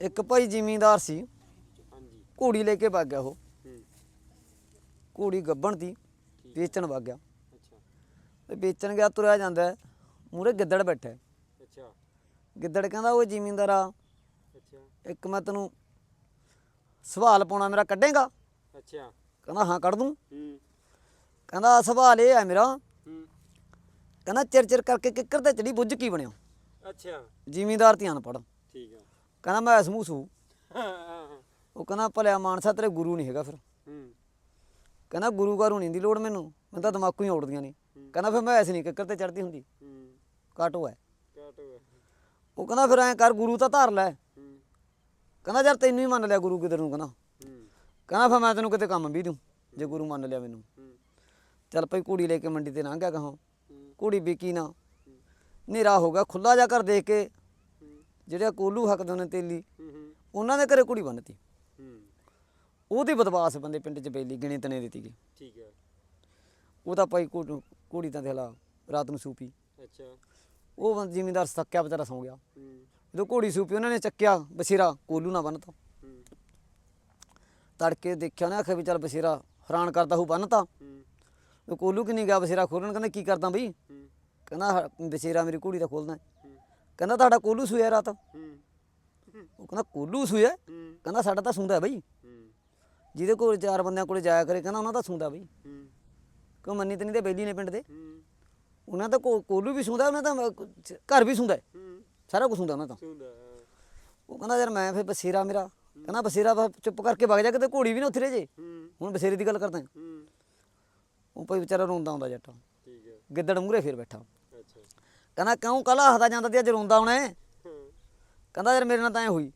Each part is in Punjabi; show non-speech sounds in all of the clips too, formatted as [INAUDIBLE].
ਇੱਕ ਭਾਈ ਜ਼ਿਮੀਂਦਾਰ ਸੀ। ਹਾਂਜੀ ਘੋੜੀ ਲੈ ਕੇ ਵਗ ਗਿਆ ਉਹ। ਹੂੰ ਘੋੜੀ ਗੱਬਣ ਦੀ ਵੇਚਣ ਵਗ ਗਿਆ। ਅੱਛਾ ਤੇ ਵੇਚਣ ਗਿਆ ਤੁਰਿਆ ਜਾਂਦਾ ਮੂਰੇ ਗਿੱਦੜ ਬੈਠਾ। ਅੱਛਾ ਗਿੱਦੜ ਕਹਿੰਦਾ ਉਹ ਜ਼ਿਮੀਂਦਾਰਾ ਅੱਛਾ ਇੱਕ ਮੈਂ ਤੈਨੂੰ ਸਵਾਲ ਪਾਉਣਾ ਮੇਰਾ ਕੱਢੇਗਾ? ਅੱਛਾ ਕਹਿੰਦਾ ਹਾਂ ਕੱਢ ਦੂੰ। ਹੂੰ ਕਹਿੰਦਾ ਸਵਾਲ ਇਹ ਹੈ ਮੇਰਾ। ਹੂੰ ਕਹਿੰਦਾ ਚਿਰ ਚਿਰ ਕਰਕੇ ਕਿੱਕਰ ਤੇ ਚੜੀ ਬੁੱਝ ਕੀ ਬਣਿਆ। ਅੱਛਾ। ਜ਼ਿਮੀਂਦਾਰ ਧਿਆਨ ਪੜ ਠੀਕ ਆ। ਕਹਿੰਦਾ ਮੈਂ ਸਮੂਹ ਸੂ। ਉਹ ਕਹਿੰਦਾ ਭਲਿਆ ਮਾਨਸਾ ਤੇਰੇ ਗੁਰੂ ਨਹੀਂ ਹੈਗਾ ਫਿਰ। ਕਹਿੰਦਾ ਗੁਰੂ ਘਰੂ ਨਹੀਂ ਦੀ ਲੋੜ ਮੈਨੂੰ। ਮੈਨੂੰ ਤਾਂ ਦਿਮਾਗੋਂ ਹੀ ਉੜਦੀਆਂ ਨਹੀਂ ਕਹਿੰਦਾ ਫਿਰ ਮੈਂ ਐਸ ਨਹੀਂ ਕਿੱਕਰ ਤੇ ਚੜਦੀ ਹੁੰਦੀ। ਕਾਟੋ ਹੈ ਉਹ ਕਹਿੰਦਾ ਫਿਰ ਐਂ ਕਰ ਗੁਰੂ ਤਾਂ ਧਾਰ ਲੈ। ਕਹਿੰਦਾ ਯਾਰ ਤੈਨੂੰ ਹੀ ਮੰਨ ਲਿਆ ਗੁਰੂ ਕਿਧਰ ਨੂੰ ਕਹਿੰਦਾ। ਕਹਿੰਦਾ ਫਿਰ ਮੈਂ ਤੈਨੂੰ ਕਿਤੇ ਕੰਮ ਵੀ ਦੂੰ ਜੇ ਗੁਰੂ ਮੰਨ ਲਿਆ ਮੈਨੂੰ। ਚੱਲ ਭਾਈ ਕੁੜੀ ਲੈ ਕੇ ਮੰਡੀ ਤੇ ਲੰਘ ਗਿਆ ਕਹਾਂ। ਕੁੜੀ ਵਿਕੀ ਨਾ। ਹਨੇਰਾ ਹੋ ਗਿਆ। ਖੁੱਲਾ ਜਾ ਕਰ ਦੇਖ ਕੇ ਜਿਹੜੇ ਕੋਲੂ ਹੱਕਦੇ ਨੇ ਤੇਲੀ ਉਹਨਾਂ ਦੇ ਘਰੇ ਕੁੜੀ ਬੰਨਤੀ। ਉਹਦੀ ਬਦਮਾਸ਼ ਬੰਦੇ ਪਿੰਡ 'ਚ ਬੇਲੀ ਗਿਣੇ ਤਨੇ ਦਿੱਤੀ ਗਈ। ਠੀਕ ਹੈ ਉਹ ਤਾਂ ਭਾਈ ਕੁੜ- ਤਾਂ ਦੇਲਾ ਰਾਤ ਨੂੰ ਸੂਪੀ। ਅੱਛਾ। ਉਹ ਜ਼ਿਮੀਂਦਾਰ ਸੱਕਿਆ ਵਿਚਾਰਾ ਸੌ ਗਿਆ। ਜਦੋਂ ਘੋੜੀ ਸੂਪੀ ਉਹਨਾਂ ਨੇ ਚੱਕਿਆ ਬਸੀਰਾ ਕੋਲੂ ਨਾ ਬੰਨਤਾ। ਤੜਕੇ ਦੇਖਿਆ ਨਾ ਆਖਿਆ ਵੀ ਚੱਲ ਬਸੀਰਾ ਹੈਰਾਨ ਕਰਦਾ ਹੂ। ਬੰਨਤਾ ਕੋਲੂ ਕਿ ਨਹੀਂ ਗਿਆ ਬਸੀਰਾ ਖੋਲਣ ਕਹਿੰਦਾ ਕੀ ਕਰਦਾ ਬਈ? ਕਹਿੰਦਾ ਬਸੀਰਾ ਮੇਰੀ ਕੁੜੀ ਦਾ ਖੋਲਦਾ। ਕਹਿੰਦਾ ਤੁਹਾਡਾ ਕੋਲੂ ਸੂਇਆ ਰਾਤ। ਉਹ ਕਹਿੰਦਾ ਕੋਲੂ ਸੂਇਆ? ਕਹਿੰਦਾ ਸਾਡਾ ਤਾਂ ਸੁੰਦਾ ਬਈ। ਜਿਹਦੇ ਕੋਲ ਚਾਰ ਬੰਦਿਆਂ ਕੋਲੇ ਜਾਇਆ ਕਰੇ ਕਹਿੰਦਾ ਉਹਨਾਂ ਦਾ ਸੁੰਦਾ ਬਈ। ਕਿਉਂ ਮੰਨੀ ਤੇ ਨਹੀਂ ਤੇ ਬੇਲੀ ਨੇ ਪਿੰਡ ਦੇ? ਉਹਨਾਂ ਦਾ ਕੋਲੂ ਵੀ ਸੁੰਦਾ ਉਹਨਾਂ ਦਾ ਘਰ ਵੀ ਸੁੰਦਾ। ਸਾਰਾ ਕੁਝ ਸੁੰਦਾ ਉਹਨਾਂ ਦਾ। ਉਹ ਕਹਿੰਦਾ ਯਾਰ ਮੈਂ ਫਿਰ ਬਸੇਰਾ ਮੇਰਾ। ਕਹਿੰਦਾ ਬਸੇਰਾ ਬਸ ਚੁੱਪ ਕਰਕੇ ਵਗ ਜਾ ਕਿਤੇ ਘੋੜੀ ਵੀ ਨਾ ਉੱਥੇ ਰਹਿ ਜੇ। ਹੁਣ ਬਸੇਰੇ ਦੀ ਗੱਲ ਕਰਦਾ। ਉਹ ਭਾਈ ਵਿਚਾਰਾ ਰੋਂਦਾ ਹੁੰਦਾ ਜੱਟ। ਠੀਕ ਹੈ। ਗਿੱਦੜ ਮੂਰੇ ਫੇਰ ਬੈਠਾ। ਕਹਿੰਦਾ, ਕਿਉਂ ਕੱਲ ਹੱਸਦਾ ਜਾਂਦਾ ਤੇ ਅੱਜ ਰੋਂਦਾ ਹੁਣ ਹੈ ਕਹਿੰਦਾ, ਯਾਰ ਮੇਰੇ ਨਾਲ ਤਾਂ ਐ ਹੋਈ।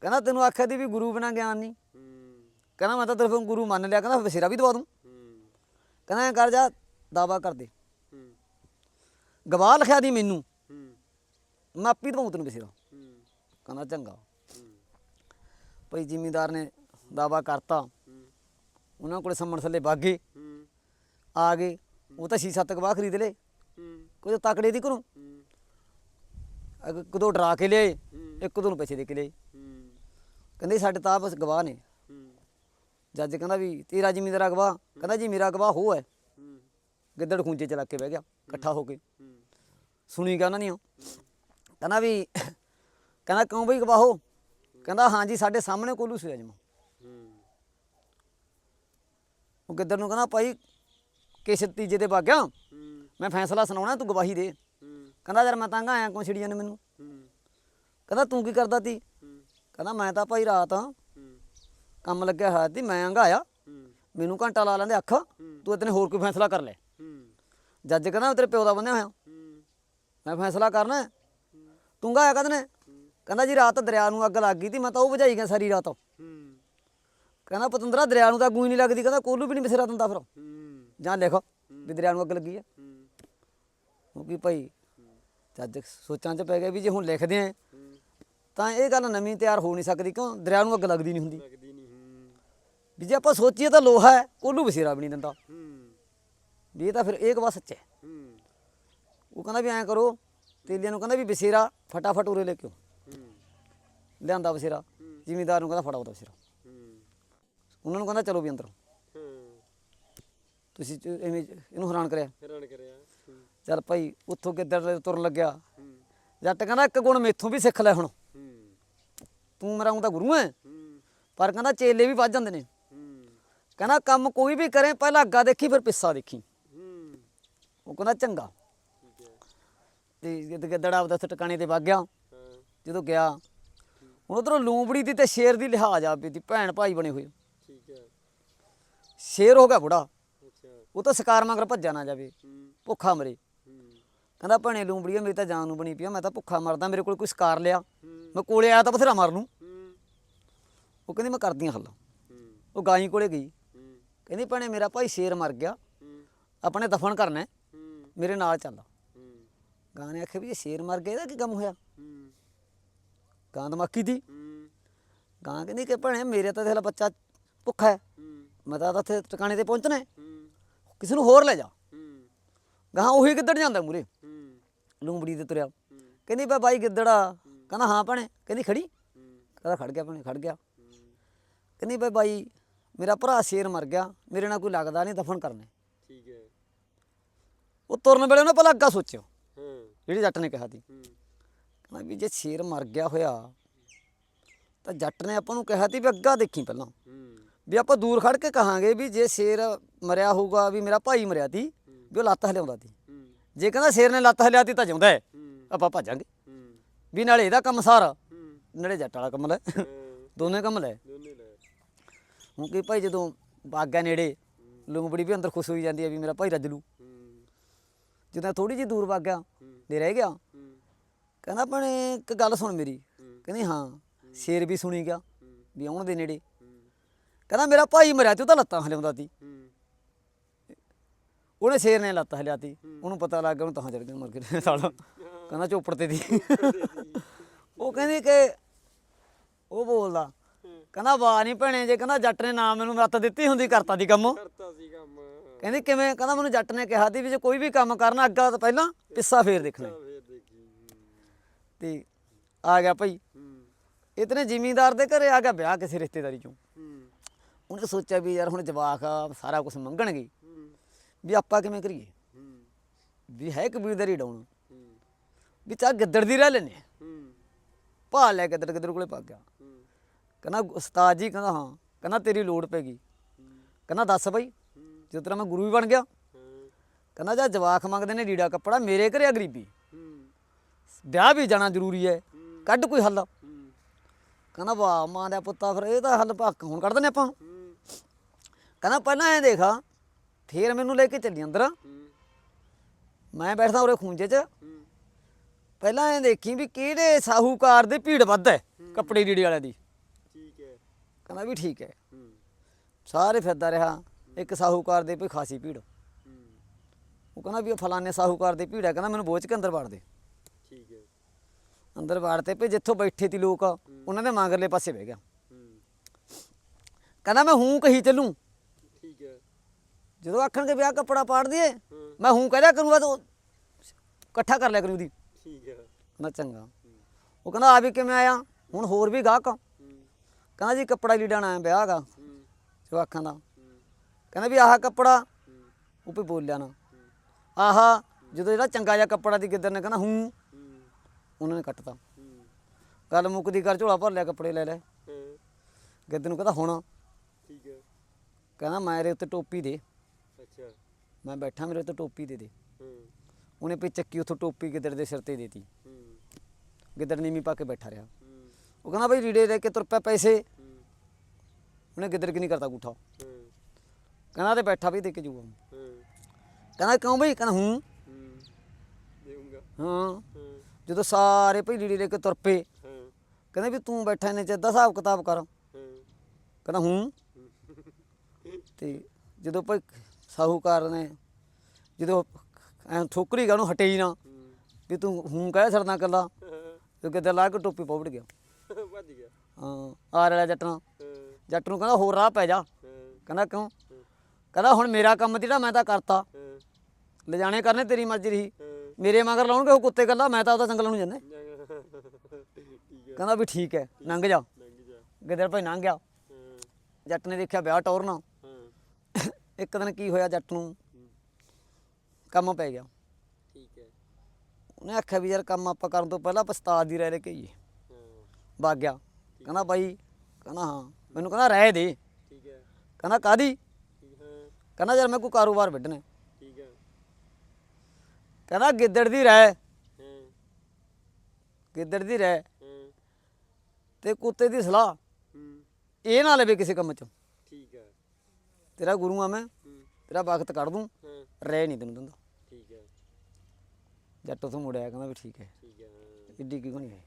ਕਹਿੰਦਾ, ਤੈਨੂੰ ਆਖਿਆ ਦੀ ਵੀ ਗੁਰੂ ਬਿਨਾ ਗਿਆਨ ਨਹੀਂ। ਕਹਿੰਦਾ, ਮੈਂ ਤਾਂ ਤੇਰੇ ਕੋਲ ਗੁਰੂ ਮੰਨ ਲਿਆ। ਕਹਿੰਦਾ, ਫਿਰ ਬਸੇਰਾ ਵੀ ਦਵਾ ਦੂੰ। ਕਹਿੰਦਾ, ਐ ਕਰ ਜਾ ਦਾਵਾ ਕਰ ਦੇ। ਗਵਾਹ ਲਿਖਿਆ ਦੀ ਮੈਨੂੰ। ਹੂੰ ਮੈਂ ਆਪੀ ਦਵਾਉਂ ਤੈਨੂੰ ਬਸੇਰਾ। ਕਹਿੰਦਾ, ਚੰਗਾ। ਹੂੰ ਭਾਈ ਜ਼ਿਮੀਂਦਾਰ ਨੇ ਦਾਵਾ ਕਰਤਾ। ਉਹਨਾਂ ਕੋਲੇ ਸੰਮਣ ਥੱਲੇ ਬਾਗੇ ਆ ਗਏ। ਉਹ ਤਾਂ ਛੇ ਸੱਤ ਗਵਾਹ ਖਰੀਦ ਲਏ। ਕੋਈ ਤਕੜੇ ਦੀ ਘਰੋਂ। ਹੂੰ ਇੱਕ ਦੋ ਡਰਾ ਕੇ ਲਿਆਏ, ਇੱਕ ਦੋ ਨੂੰ ਪੈਸੇ ਦੇ ਕੇ ਲਿਆਏ। ਕਹਿੰਦੇ ਸਾਡੇ ਤਾਂ ਬਸ ਗਵਾਹ ਨੇ। ਜੱਜ ਕਹਿੰਦਾ ਵੀ ਤੇਰਾ ਜ਼ਿਮੀਂਦਾਰ ਗਵਾਹ, ਕਹਿੰਦਾ ਜੀ ਮੇਰਾ ਗਵਾਹ ਹੋ ਹੈ। ਗਿੱਦੜ ਖੂੰਜੇ ਚ ਲੱਗ ਕੇ ਬਹਿ ਗਿਆ, ਇਕੱਠਾ ਹੋ ਕੇ। ਸੁਣੀ ਗਿਆ ਉਹਨਾਂ ਨੇ ਕਹਿੰਦਾ ਵੀ, ਕਹਿੰਦਾ ਕਿਉਂ ਬਈ ਗਵਾਹੋ ਕਹਿੰਦਾ ਹਾਂ ਜੀ ਸਾਡੇ ਸਾਹਮਣੇ ਕੋਲੂ ਸੀ ਅਜਮਾ। ਉਹ ਗਿੱਦੜ ਨੂੰ ਕਹਿੰਦਾ ਭਾਈ ਕਿਸੇ ਤੀਜੇ ਤੇ ਬਾਗਿਆ। ਹੂੰ ਮੈਂ ਫੈਸਲਾ ਸੁਣਾਉਣਾ ਤੂੰ ਗਵਾਹੀ ਦੇ। ਕਹਿੰਦਾ ਯਾਰ ਮੈਂ ਤਾਂ ਆਇਆ ਕੌਣ ਛਿੜੀਆਂ ਨੇ ਮੈਨੂੰ। ਕਹਿੰਦਾ ਤੂੰ ਕੀ ਕਰਦਾ ਤੀ? ਕਹਿੰਦਾ ਮੈਂ ਤਾਂ ਭਾਈ ਰਾਤ ਕੰਮ ਲੱਗਿਆ ਹੋਇਆ ਤੀ ਮੈਂ ਹੰਗਾਇਆ ਹੂੰ। ਮੈਨੂੰ ਘੰਟਾ ਲਾ ਲੈਂਦੇ ਅੱਖ। ਤੂੰ ਇਤਨੇ ਹੋਰ ਕੋਈ ਫੈਸਲਾ ਕਰ ਲੈ। ਜੱਜ ਕਹਿੰਦਾ ਤੇਰੇ ਪਿਓ ਦਾ ਬੰਨਿਆ ਹੋਇਆ। ਮੈਂ ਫੈਸਲਾ ਕਰਨਾ। ਤੂੰ ਗਾਇਆ ਕਦ ਨੇ? ਕਹਿੰਦਾ ਜੀ ਰਾਤ ਦਰਿਆ ਨੂੰ ਅੱਗ ਲੱਗ ਗਈ ਤੀ ਮੈਂ ਤਾਂ ਉਹ ਬੁਝਾਈ ਗਿਆ ਸਾਰੀ ਰਾਤ। ਕਹਿੰਦਾ ਪਤੰਦਰਾ ਦਰਿਆ ਨੂੰ ਤਾਂ ਗੂਈ ਨਹੀਂ ਲੱਗਦੀ। ਕਹਿੰਦਾ ਕੋਲੂ ਵੀ ਨਹੀਂ ਬਸੇਰਾ ਦਿੰਦਾ ਫਿਰ। ਜਾਂ ਲਿਖ ਵੀ ਦਰਿਆ ਨੂੰ ਅੱਗ ਲੱਗੀ ਹੂੰ। ਕਿਉਂਕਿ ਭਾਈ। ਜੱਜ ਸੋਚਾਂ 'ਚ ਪੈ ਗਿਆ ਵੀ ਜੇ ਹੁਣ ਲਿਖਦੇ ਆ ਤਾਂ ਇਹ ਗੱਲ ਨਵੀਂ ਤਿਆਰ ਹੋ ਨਹੀਂ ਸਕਦੀ ਕਿਉਂ? ਦਰਿਆ ਨੂੰ ਅੱਗ ਲੱਗਦੀ ਨਹੀਂ ਹੁੰਦੀ। ਲੱਗਦੀ ਨਹੀਂ ਹੂੰ। ਵੀ ਜੇ ਆਪਾਂ ਸੋਚੀਏ ਤਾਂ ਲੋਹਾ ਹੈ ਕੋਲੂ ਬਸੇਰਾ ਵੀ ਨਹੀਂ ਦਿੰਦਾ। ਵੀ ਇਹ ਤਾਂ ਫਿਰ ਇਹ ਗਵਾ ਸੱਚ ਉਹ ਕਹਿੰਦਾ ਵੀ ਐਂ ਕਰੋ ਤੇਲੀਆਂ ਨੂੰ ਕਹਿੰਦਾ ਵੀ ਬਸੇਰਾ ਫਟਾਫਟ ਉਰੇ ਲੈ ਕੇ ਲਿਆਂਦਾ ਬਸੇਰਾ ਜ਼ਿਮੀਂਦਾਰ ਨੂੰ ਕਹਿੰਦਾ ਫੜਾ ਉਹਦਾ ਬਸੇਰਾ। ਉਹਨਾਂ ਨੂੰ ਕਹਿੰਦਾ ਚਲੋ ਵੀ ਅੰਦਰ। ਤੁਸੀਂ ਐਵੇਂ ਇਹਨੂੰ ਹੈਰਾਨ ਕਰਿਆ। ਹੈਰਾਨ ਕਰਿਆ। ਹੂੰ ਚੱਲ ਭਾਈ ਉੱਥੋਂ ਕਿੱਧਰ ਤੁਰਨ ਲੱਗਿਆ? ਜੱਟ ਕਹਿੰਦਾ ਇੱਕ ਗੁਣ ਮੇਥੋਂ ਵੀ ਸਿੱਖ ਲੈ ਹੁਣ। ਤੂੰ ਮੇਰਾ ਊਂ ਤਾਂ ਗੁਰੂ ਹੂੰ। ਪਰ ਕਹਿੰਦਾ ਚੇਲੇ ਵੀ ਵੱਜ ਜਾਂਦੇ ਨੇ। ਕਹਿੰਦਾ ਕੰਮ ਕੋਈ ਵੀ ਕਰੇ ਪਹਿਲਾਂ ਅੱਗਾ ਦੇਖੀ ਫਿਰ ਪਿੱਛਾ ਦੇਖੀ। ਉਹ ਕਹਿੰਦਾ ਚੰਗਾ। ਤੇ ਗਿੱਦੜ ਆਪਦਾ ਟਿਕਾਣੇ ਤੇ ਵਗ ਗਿਆ। ਜਦੋਂ ਗਿਆ ਹੁਣ ਉਧਰੋਂ ਲੂੰਬੜੀ ਦੀ ਤੇ ਸ਼ੇਰ ਦੀ ਲਿਹਾਜ਼ ਆ ਪਈ ਭੈਣ ਭਾਈ ਬਣੇ ਹੋਏ। ਠੀਕ ਹੈ। ਸ਼ੇਰ ਹੋ ਗਿਆ ਬੁੜਾ। ਉਹ ਤਾਂ ਸ਼ਿਕਾਰ ਮਗਰ ਭੱਜਾ ਨਾ ਜਾਵੇ। ਭੁੱਖਾ ਮਰੇ। ਕਹਿੰਦਾ ਭੈਣੇ ਲੂੰਬੜੀਆ ਮੇਰੀ ਤਾਂ ਜਾਨ ਨੂੰ ਬਣੀ ਪਈ ਆ ਮੈਂ ਤਾਂ ਭੁੱਖਾ ਮਰਦਾ ਮੇਰੇ ਕੋਲ ਕੋਈ ਸ਼ਿਕਾਰ ਲਿਆ। ਮੈਂ ਕੋਲੇ ਆਇਆ ਤਾਂ ਬਥੇਰਾ ਮਾਰ ਲੂੰ। ਉਹ ਕਹਿੰਦੀ ਮੈਂ ਕਰਦੀ ਹਾਂ ਹੱਲ। ਉਹ ਗਾਈ ਕੋਲੇ ਗਈ। ਕਹਿੰਦੀ ਭੈਣੇ ਮੇਰਾ ਭਾਈ ਸ਼ੇਰ ਮਰ ਗਿਆ। ਆਪਣੇ ਦਫਨ ਕਰਨਾ ਮੇਰੇ ਨਾਲ ਚੱਲ। ਗਾਂ ਨੇ ਆਖਿਆ ਵੀ ਜੇ ਸ਼ੇਰ ਮਰ ਗਿਆ ਇਹਦਾ ਕੀ ਕੰਮ ਹੋਇਆ? ਗਾਂ ਦਮਾਕੀ ਦੀ। ਗਾਂ ਕਹਿੰਦੀ ਕਿ ਭੈਣੇ ਮੇਰੇ ਤਾਂ ਲੈ ਬੱਚਾ ਭੁੱਖਾ ਹੈ। ਮੈਂ ਤਾਂ ਉੱਥੇ ਟਿਕਾਣੇ ਤੇ ਪਹੁੰਚਣਾ ਕਿਸੇ ਨੂੰ ਹੋਰ ਲੈ ਜਾ। ਗਾਂ ਉਹੀ ਗਿੱਦੜ ਜਾਂਦਾ ਮੂਰੇ ਲੂੰਬੜੀ ਤੇ ਤੁਰਿਆ। ਕਹਿੰਦੀ ਬਾ ਬਾਈ ਗਿੱਦੜਾ। ਕਹਿੰਦਾ ਹਾਂ ਭੈਣੇ। ਕਹਿੰਦੀ ਖੜੀ? ਕਹਿੰਦਾ ਖੜ ਗਿਆ ਭੈਣੇ ਖੜ ਗਿਆ। ਕਹਿੰਦੀ ਬਈ ਬਾਈ ਮੇਰਾ ਭਰਾ ਸ਼ੇਰ ਮਰ ਗਿਆ। ਮੇਰੇ ਨਾਲ ਕੋਈ ਲੱਗਦਾ ਨਹੀਂ ਦਫਨ ਕਰਨੇ। ਠੀਕ ਹੈ। ਉਹ ਤੁਰਨ ਵੇਲੇ ਉਹਨੇ ਪਹਿਲਾਂ ਅੱਗਾ ਸੋਚਿਆ। ਹਾਂ। ਜਿਹੜੀ ਜੱਟ ਨੇ ਕਿਹਾ ਸੀ। ਕਹਿੰਦਾ ਵੀ ਜੇ ਸ਼ੇਰ ਮਰ ਗਿਆ ਹੋਇਆ ਤਾਂ ਜੱਟ ਨੇ ਆਪਾਂ ਨੂੰ ਕਿਹਾ ਸੀ ਵੀ ਅੱਗਾ ਦੇਖੀ ਪਹਿਲਾਂ। ਵੀ ਆਪਾਂ ਦੂਰ ਖੜ ਕੇ ਕਹਾਂਗੇ ਵੀ ਜੇ ਸ਼ੇਰ ਮਰਿਆ ਹੋਊਗਾ ਵੀ ਮੇਰਾ ਭਾਈ ਮਰਿਆ ਤੀ ਵੀ ਉਹ ਲੱਤ ਹਲਿਆਉਂਦਾ ਤੀ ਹੂੰ ਜੇ ਕਹਿੰਦਾ ਸ਼ੇਰ ਨੇ ਲੱਤ ਹਲਿਆਤੀ ਤਾਂ ਜਿਉਂਦਾ ਹੈ। ਆਪਾਂ ਭੱਜਾਂਗੇ। ਵੀ ਨਾਲੇ ਇਹਦਾ ਕੰਮ ਸਾਰਾ। ਨਾਲੇ ਜੱਟ ਵਾਲਾ ਕੰਮ ਲੈ। ਦੋਨੇ ਕੰਮ ਲੈ। ਹੁਣ ਕੀ ਭਾਈ ਜਦੋਂ ਬਾਗਾ ਨੇੜੇ ਲੂੰਬੜੀ ਵੀ ਅੰਦਰ ਖੁਸ਼ ਹੋਈ ਜਾਂਦੀ ਹੈ ਵੀ ਮੇਰਾ ਭਾਈ ਰੱਜ ਲੂ ਹੂੰ। ਜਦੋਂ ਥੋੜੀ ਜਿਹੀ ਦੂਰ ਵਗ ਗਿਆ ਹੂੰ। ਤੇ ਰਹਿ ਗਿਆ। ਕਹਿੰਦਾ ਭੈਣੇ ਇੱਕ ਗੱਲ ਸੁਣ ਮੇਰੀ। ਕਹਿੰਦੀ ਹਾਂ ਸ਼ੇਰ ਵੀ ਸੁਣੀ ਗਿਆ ਵੀ ਆਉਣ ਦੇ ਨੇੜੇ। ਕਹਿੰਦਾ ਮੇਰਾ ਭਾਈ ਮਰਿਆ ਤੇ ਉਹ ਤਾਂ ਲੱਤਾਂ ਹਲਿਆਉਂਦਾ ਸੀ ਉਹਨੇ ਸ਼ੇਰ ਨੇ ਲੱਤ ਹਲਿਆਤੀ ਉਹਨੂੰ ਪਤਾ ਲੱਗ ਗਿਆ ਉਹਨੂੰ ਤਾਂ ਚੜ ਗਿਆ ਮਰ ਗਿਆ ਸਾਲਾ। ਕਹਿੰਦਾ ਚੋਪੜ ਤੇ ਦੀ। [LAUGHS] ਉਹ ਕਹਿੰਦੀ ਕਿ ਉਹ ਬੋਲਦਾ ਕਹਿੰਦਾ ਵਾਹ ਨਹੀਂ ਭੈਣੇ ਜੇ ਕਹਿੰਦਾ ਜੱਟ ਨੇ ਨਾ ਮੈਨੂੰ ਲੱਤ ਦਿੱਤੀ ਹੁੰਦੀ ਕਰਤਾ ਦੀ ਕੰਮ। ਕਰਤਾ ਸੀ ਕੰਮ ਕਹਿੰਦੀ ਕਿਵੇਂ? ਕਹਿੰਦਾ ਮੈਨੂੰ ਜੱਟ ਨੇ ਕਿਹਾ ਸੀ ਵੀ ਜੇ ਕੋਈ ਵੀ ਕੰਮ ਕਰਨਾ ਅੱਗਾ ਤਾਂ ਪਹਿਲਾਂ ਪਿੱਸਾ ਫੇਰ ਦੇਖਣਾ। ਦੇਖੀ ਤੇ ਆ ਗਿਆ ਭਾਈ। ਇਤਨੇ ਜ਼ਿਮੀਂਦਾਰ ਦੇ ਘਰੇ ਆ ਗਿਆ ਵਿਆਹ ਕਿਸੇ ਰਿਸ਼ਤੇਦਾਰੀ ਚੋਂ। ਉਹਨੇ ਸੋਚਿਆ ਵੀ ਯਾਰ ਹੁਣ ਜਵਾਕ ਸਾਰਾ ਕੁਝ ਮੰਗਣਗੇ। ਵੀ ਆਪਾਂ ਕਿਵੇਂ ਕਰੀਏ? ਹੂੰ। ਵੀ ਹੈ ਕਬੀਲਦਾਰੀ ਡਾਉਣ ਹੂੰ। ਵੀ ਚਾ ਗਿੱਦੜ ਦੀ ਰਹਿ ਲੈਨੇ ਭਾਲ ਲੈ ਗਿੱਦੜ ਗਿੱਦੜ ਕੋਲੇ ਪੱਗ ਗਿਆ। ਕਹਿੰਦਾ ਉਸਤਾਦ ਜੀ ਕਹਿੰਦਾ ਹਾਂ ਕਹਿੰਦਾ ਤੇਰੀ ਲੋੜ ਪੈਗੀ ਕਹਿੰਦਾ ਦੱਸ ਬਈ ਜਦੋਂ ਤੇਰਾ ਮੈਂ ਗੁਰੂ ਵੀ ਬਣ ਗਿਆ। ਕਹਿੰਦਾ ਜਾਂ ਜਵਾਕ ਮੰਗਦੇ ਨੇ ਲੀੜਾ ਕੱਪੜਾ ਮੇਰੇ ਘਰੇ ਆ ਗਰੀਬੀ। ਵਿਆਹ ਵੀ ਜਾਣਾ ਜ਼ਰੂਰੀ ਹੈ। ਕੱਢ ਕੋਈ ਹੱਲ। ਕਹਿੰਦਾ ਵਾਹ ਮਾਂ ਦਾ ਪੁੱਤਾ ਫਿਰ ਇਹ ਤਾਂ ਹੱਲ ਪੱਕ ਹੁਣ ਕੱਢ ਦਨੇ ਆਪਾਂ। ਕਹਿੰਦਾ ਪਹਿਲਾਂ ਐ ਦੇਖਾ ਫੇਰ ਮੈਨੂੰ ਲੈ ਕੇ ਚੱਲੀ ਅੰਦਰ। ਮੈਂ ਬੈਠਦਾ ਉਰੇ ਖੂੰਜੇ 'ਚ। ਪਹਿਲਾਂ ਐ ਦੇਖੀ ਵੀ ਕਿਹੜੇ ਸਾਹੂਕਾਰ ਦੀ ਭੀੜ ਵੱਧ ਹੈ ਕੱਪੜੇ ਲੀੜੇ ਵਾਲਿਆਂ ਦੀ। ਠੀਕ ਹੈ ਕਹਿੰਦਾ ਵੀ ਠੀਕ ਹੈ। ਸਾਰੇ ਫਿਰਦਾ ਰਿਹਾ ਇੱਕ ਸਾਹੂਕਾਰ ਦੇ ਕੋਈ ਖਾਸੀ ਭੀੜ। ਉਹ ਕਹਿੰਦਾ ਵੀ ਉਹ ਫਲਾਣੇ ਸਾਹੂਕਾਰ ਦੀ ਭੀੜ ਹੈ ਕਹਿੰਦਾ ਮੈਨੂੰ ਬੋਝ ਕੇ ਅੰਦਰ ਵੜ ਦੇ। ਠੀਕ ਹੈ ਅੰਦਰ ਵਾੜਤੇ ਪਏ ਜਿੱਥੋਂ ਬੈਠੇ ਤੀ ਲੋਕ ਉਹਨਾਂ ਦੇ ਮਾਂਗਰਲੇ ਪਾਸੇ ਬਹਿ ਗਿਆ। ਕਹਿੰਦਾ ਮੈਂ ਹੂੰ ਕਹੀ ਚੱਲੂ। ਜਦੋਂ ਆਖਣਗੇ ਵਿਆਹ ਕੱਪੜਾ ਪਾੜ ਦਈਏ ਮੈਂ ਹੂੰ ਕਹਿ ਦਿਆ ਕਰੂੰਗਾ ਤਾਂ ਇਕੱਠਾ ਕਰ ਲਿਆ ਕਰੂ ਦੀ ਠੀਕ ਹੈ। ਕਹਿੰਦਾ ਚੰਗਾ। ਉਹ ਕਹਿੰਦਾ ਆ ਵੀ ਕਿਵੇਂ ਆਇਆ? ਹੁਣ ਹੋਰ ਵੀ ਗਾਹਕ ਕਹਿੰਦਾ ਜੀ ਕੱਪੜਾ ਲੀੜਾ ਆਇਆ ਵਿਆਹ ਗਾ ਹੂੰ ਜਵਾਕਾਂ ਦਾ। ਕਹਿੰਦਾ ਵੀ ਆਹ ਕੱਪੜਾ ਉਹ ਵੀ ਬੋਲਿਆ ਨਾ। ਆਹਾ ਜਦੋਂ ਜਿਹੜਾ ਚੰਗਾ ਜਿਹਾ ਕੱਪੜਾ ਦੀ ਗਿੱਦੜ ਨੇ ਕਹਿੰਦਾ ਹੂੰ। ਉਹਨਾਂ ਨੇ ਕੱਟਤਾ। ਗੱਲ ਮੁੱਕਦੀ ਕਰ ਝੋਲਾ ਭਰ ਲਿਆ ਕੱਪੜੇ ਲੈ ਲੈ। ਗਿੱਦੜ ਨੂੰ ਕਹਿੰਦਾ ਹੁਣ ਠੀਕ ਹੈ। ਕਹਿੰਦਾ ਮੇਰੇ ਉੱਤੇ ਟੋਪੀ ਦੇ। ਅੱਛਾ। ਮੈਂ ਬੈਠਾ ਮੇਰੇ ਉੱਤੇ ਟੋਪੀ ਦੇ ਦੇ। ਹਾਂ। ਉਹਨੇ ਪਈ ਚੱਕੀ ਉੱਥੋਂ ਟੋਪੀ ਗਿੱਦੜ ਦੇ ਸਿਰ ਤੇ ਦੇਤੀ। ਹੂੰ। ਗਿੱਦੜ ਨੀਵੀਂ ਪਾ ਕੇ ਬੈਠਾ ਰਿਹਾ। ਹੂੰ। ਉਹ ਕਹਿੰਦਾ ਬਈ ਰੀੜੇ ਦੇ ਕੇ ਤੁਰ ਪੈ ਪੈਸੇ। ਹੂੰ। ਉਹਨੇ ਗਿੱਦੜ ਕਿ ਨਹੀਂ ਕਰਤਾ ਗੂਠਾ। ਹਾਂ। ਕਹਿੰਦਾ ਤੇ ਬੈਠਾ ਵੀ ਦੇ ਕੇ ਜੂਗਾ। ਹਾਂ। ਕਹਿੰਦਾ ਕਿਉਂ ਬਈ? ਕਹਿੰਦਾ ਹੂੰ। ਹੂੰ। ਦੇਊਂਗਾ। ਹਾਂ। ਹਾਂ। ਜਦੋਂ ਸਾਰੇ ਭਈ ਰੀੜੇ ਦੇ ਕੇ ਤੁਰ ਪਏ। ਹਾਂ। ਕਹਿੰਦੇ ਵੀ ਤੂੰ ਬੈਠਾ ਇਹਨੇ ਚ ਅੱਧਾ ਹਿਸਾਬ ਕਿਤਾਬ ਕਰ। ਹਾਂ। ਕਹਿੰਦਾ ਹੂੰ। ਤੇ ਜਦੋਂ ਭਾਈ ਸਾਹੂਕਾਰ ਨੇ। ਜਦੋਂ ਐ ਠੋਕਰੀ ਗਾ ਉਹਨੂੰ ਹਟੇ ਹੀ ਨਾ ਵੀ ਤੂੰ ਹੂੰ ਕਹਿ ਛੜਦਾ ਕੱਲਾ ਤੇ ਕਿਤੇ ਲਾ ਕੇ ਟੋਪੀ ਪੌੜ ਗਿਆ। ਵੱਜ ਗਿਆ। ਹਾਂ ਆਰ ਵਾਲਾ ਜੱਟ ਨਾਲ। ਜੱਟ ਨੂੰ ਕਹਿੰਦਾ ਹੋਰ ਰਾਹ ਪੈ ਜਾ। ਕਹਿੰਦਾ ਕਿਉਂ? ਕਹਿੰਦਾ ਹੁਣ ਮੇਰਾ ਕੰਮ ਜਿਹੜਾ ਮੈਂ ਤਾਂ ਕਰਤਾ। ਲਿਜਾਣੇ ਕਰਨੇ ਤੇਰੀ ਮਰਜ਼ੀ ਰਹੀ। ਮੇਰੇ ਮਗਰ ਲਾਉਣਗੇ ਉਹ ਕੁੱਤੇ ਕੱਲਾ ਮੈਂ ਤਾਂ ਉਹਦਾ ਜੰਗਲ ਨੂੰ ਜਾਂਦਾ। ਕਹਿੰਦਾ ਵੀ ਠੀਕ ਹੈ ਲੰਘ ਜਾ। ਗਿੱਦੜ ਭਾਈ ਲੰਘ ਗਿਆ। ਜੱਟ ਨੇ ਦੇਖਿਆ ਵਿਆਹ ਟੌਰਨਾ ਇੱਕ ਦਿਨ ਕੀ ਹੋਇਆ ਜੱਟ ਨੂੰ? ਕੰਮ ਪੈ ਗਿਆ। ਠੀਕ ਹੈ। ਉਹਨੇ ਆਖਿਆ ਵੀ ਯਾਰ ਕੰਮ ਆਪਾਂ ਕਰਨ ਤੋਂ ਪਹਿਲਾਂ ਪਛਤਾਦ ਦੀ ਰਹਿ ਲੈ ਕੇ ਆਈਏ। ਵਗ ਗਿਆ। ਕਹਿੰਦਾ ਬਾਈ ਕਹਿੰਦਾ ਹਾਂ। ਮੈਨੂੰ ਕਹਿੰਦਾ ਰਹਿ ਦੇ। ਠੀਕ ਹੈ। ਕਹਿੰਦਾ ਕਾਦੀ ਕਹਿੰਦਾ ਯਾਰ ਮੈਂ ਕੋਈ ਕਾਰੋਬਾਰ ਵੱਢਣਾ। ਹੈ। ਠੀਕ ਹੈ। ਕਹਿੰਦਾ ਗਿੱਦੜ ਦੀ ਰਹਿ ਗਿੱਦੜ ਦੀ ਰਹਿ ਹਾਂ। ਤੇ ਕੁੱਤੇ ਦੀ ਸਲਾਹ। ਇਹ ਨਾ ਲਵੇ ਕਿਸੇ ਕੰਮ ਚ। ਤੇਰਾ ਗੁਰੂ ਆ ਮੈਂ ਤੇਰਾ ਵਕਤ ਕੱਢ ਦੂੰ ਰਹਿ ਨਹੀਂ ਤੈਨੂੰ ਦਿੰਦਾ। ਠੀਕ ਹੈ। ਜੱਟ ਉਥੋਂ ਮੁੜਿਆ ਕਹਿੰਦਾ ਵੀ ਠੀਕ ਹੈ। ਠੀਕ ਹੈ ਹਾਂ। ਇੱਡੀ ਕੀ ਕੋਣੀ ਹੈ?